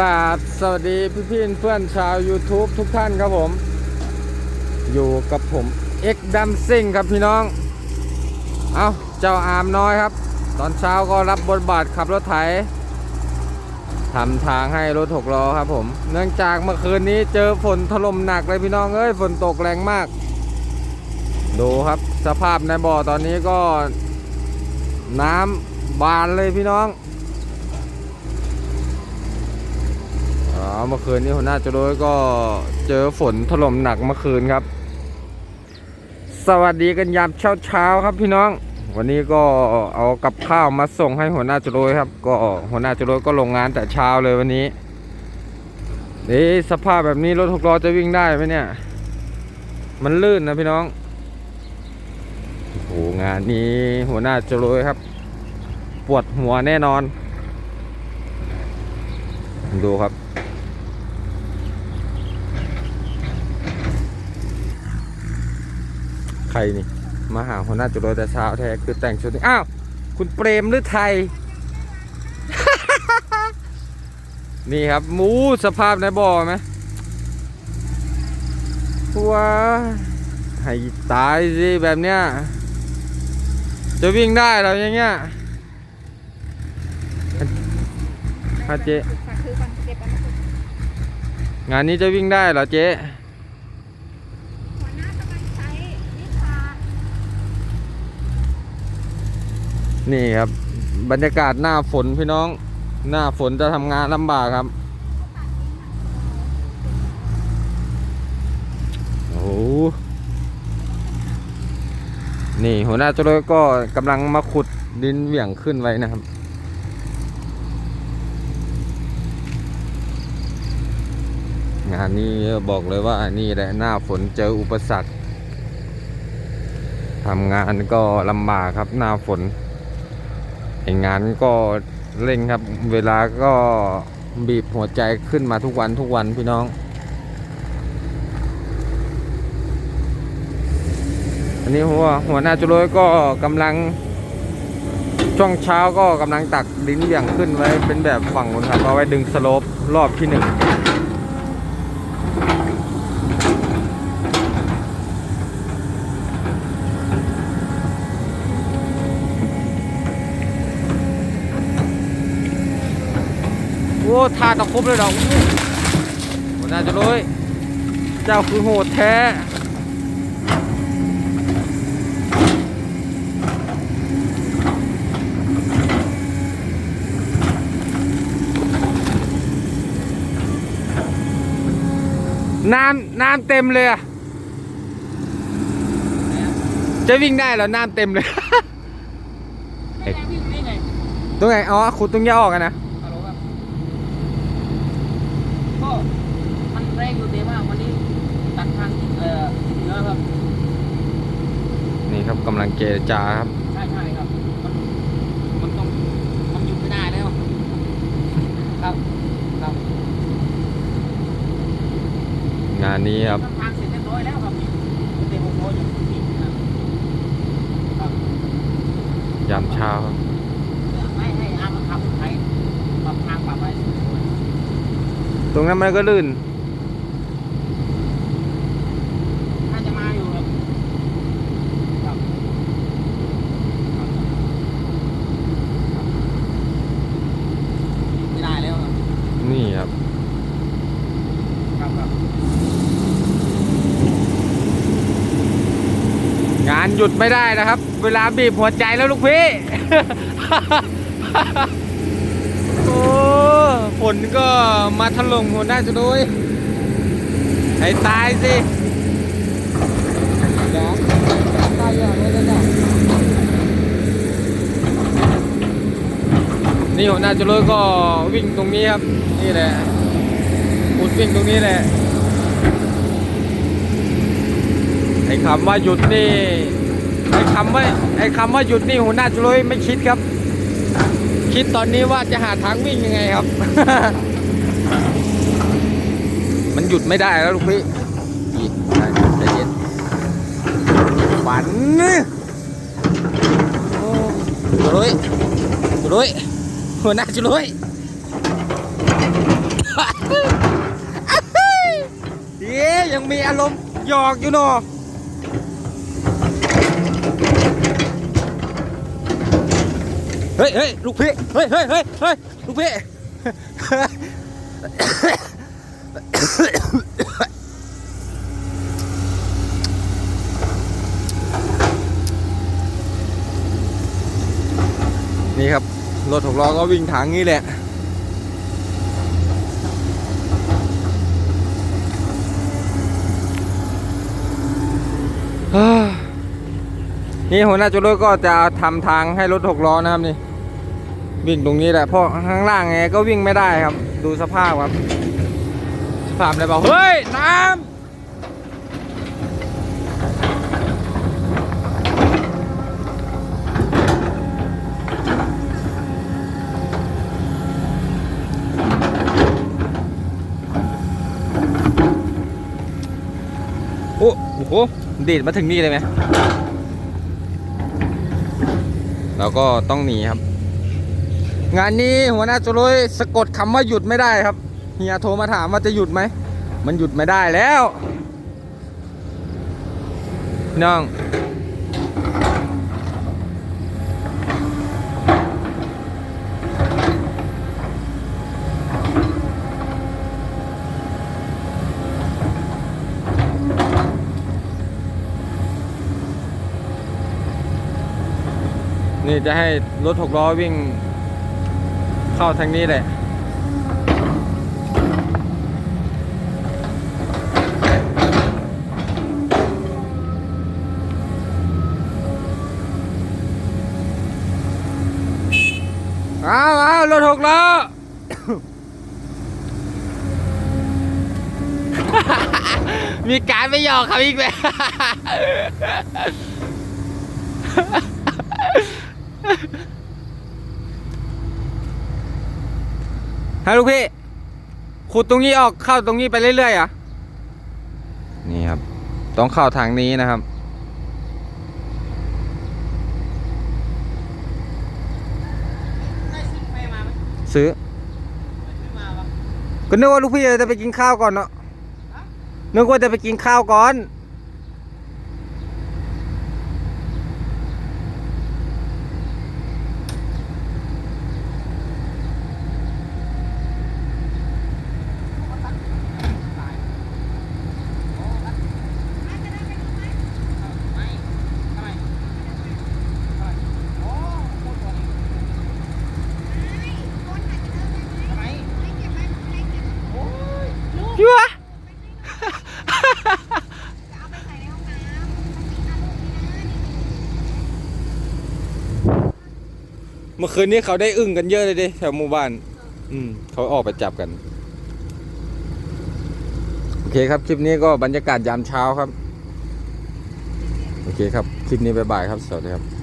ราบสวัสดีพี่พี่เพื่อนชาว YouTube ทุกท่านครับผม อยู่กับผมเอ็กดัมซิงครับพี่น้อง เอาเจ้าอามน้อยครับ ตอนเช้าก็รับบทบาทขับรถไถทำทางให้รถหกล้อครับผม เนื่องจากเมื่อคืนนี้เจอฝนถล่มหนักเลยพี่น้องเอ้ยฝนตกแรงมาก ดูครับสภาพในบ่อตอนนี้ก็น้ำบานเลยพี่น้อง อ๋อ เมื่อคืนนี้หัวหน้าจรวยก็เจอฝนถล่มหนักเมื่อคืนครับ สวัสดีกันยามเช้าเช้าครับพี่น้อง วันนี้ก็เอากับข้าวมาส่งให้หัวหน้าจรวยครับ ก็หัวหน้าจรวยก็ลงงานแต่เช้าเลยวันนี้นี่สภาพแบบนี้รถหกล้อจะวิ่งได้ไหมเนี่ย มันลื่นนะพี่น้องโอ้โหงานนี้หัวหน้าจรวยครับ ปวดหัวแน่นอน ดูครับ ใครนี่ มาหาหัวหน้าจุดโรยแต่เช้าแท้คือแต่งชุดนี้อ้าว คุณเปรมหรือไทย นี่ครับหมูสภาพในบ่อไหมว้าให้ตายสิแบบเนี้ยจะวิ่งได้เหรออย่างเงี้ยฮะเจ๊ฝากคือก่อนเก็บไปนะคุณงานนี้จะวิ่งได้เหรอเจ๊ หัวหน้ากำลังใช้วิชา นี่ครับ บรรยากาศหน้าฝนพี่น้อง หน้าฝนจะทำงานลำบากครับ โอ้โหนี่หัวหน้าเจ้าเลยก็กำลังมาขุดดินเหวี่ยงขึ้นไว้นะครับ งานนี้บอกเลยว่านี่แหละหน้าฝนเจออุปสรรคทำงานก็ลำบากครับหน้าฝน งานก็เร่งครับ เวลาก็บีบหัวใจขึ้นมาทุกวันทุกวันพี่น้อง อันนี้หัวหัวหน้าจุลยก็กำลัง ช่วงเช้าก็กำลังตักดินเบี่ยงขึ้นไว้เป็นแบบฝั่งบนครับเอาไว้ดึงสโลปรอบที่หนึ่ง อ้ท่าตะครบเลยดอกหัวหน้าจะร้อยเจ้าคือโหดแท้น้ำน้ำเต็มเลยอะจะวิ่งได้เหรอน้ำเต็มเลยไม่ได้วิ่งได้ไงตรงไหน อ๋อขุดตรงนี้ออกกันนะ ฮัลโหลครับ ก็มันแรงอยู่เต็มมากวันนี้ตัดทางเอ่อเหนือ ครับ นี่ครับกำลังเจรจาครับ ใช่ใช่ครับ มันมันต้องมันหยุดไม่ได้แล้ว ครับครับงานนี้ครับทำทางเสร็จเรียบร้อยแล้วครับเต็มหกร้อยอยู่ที่นี่นะครับครับยามเช้าครับให้ให้อามาขับไถปรับทางปรับอะไรสวยตรงนั้นมันก็ลื่นๆน่าจะมาอยู่ครับครับครับไม่ได้แล้วครับ นี่ครับ ครับครับ งาน หยุดไม่ได้นะครับ เวลาบีบหัวใจแล้วลูกพี่ โอ้ฝนก็มาถล่มหัวหน้าจะด้วยให้ตายสินี่หัวหน้าจะเลยก็วิ่งตรงนี้ครับ นี่แหละอุดวิ่งตรงนี้แหละไอ้คำว่าหยุดนี่ ไอ้คำว่าไอ้คำว่าหยุดนี่หัวหน้าจุลยไม่คิดครับ คิดตอนนี้ว่าจะหาทางวิ่งยังไงครับ มันหยุดไม่ได้แล้วลูกพี่ใจเย็นฝันโอ้จุลยจุลยหัวหน้าจุลยเย้ยังมีอารมณ์หยอกอยู่เนาะ เฮ้ยเฮ้ยลูกพี่เฮ้ยเฮ้ยเฮ้ยเฮ้ยลูกพี่นี่ครับ รถหกล้อก็วิ่งทางนี้แหละนี่หัวหน้าจุดก็จะทำทางให้รถหกล้อนะครับนี่ วิ่งตรงนี้แหละเพราะข้างล่างไงก็วิ่งไม่ได้ครับ ดูสภาพครับสภาพอะไรเปล่าเฮ้ย น้ำโอ้โหดีดมาถึงนี่เลยไหมเราก็ต้องหนีครับ งานนี้หัวหน้าจุลยสะกดคำว่าหยุดไม่ได้ครับเฮียโทรมาถามว่าจะหยุดไหม มันหยุดไม่ได้แล้วน้องนี่จะให้รถหกล้อวิ่ง เข้าทางนี้เลยเอาเอารถหกล้อมีการไม่ยอมครับอีกแล้ว ฮะลูกพี่ ขุดตรงนี้ออกเข้าตรงนี้ไปเรื่อยๆอะ นี่ครับ ต้องเข้าทางนี้นะครับได้ซื้อไฟมาไหมซื้อไม่ซื้อมาปะก็นึกว่าลูกพี่จะไปกินข้าวก่อนเนาะนึกว่าจะไปกินข้าวก่อน ตายโอ้รัดไม่ทำไมทำไมโอ้โคตรตัวนี้ทำไมโอ้ย ยั่ว เมื่อคืนนี้เขาได้อึ้งกันเยอะเลยดิแถวหมู่บ้าน อืม เขาออกไปจับกัน โอเคครับ คลิปนี้ก็บรรยากาศยามเช้าครับ โอเคครับ คลิปนี้บ๊ายบายครับ สวัสดีครับ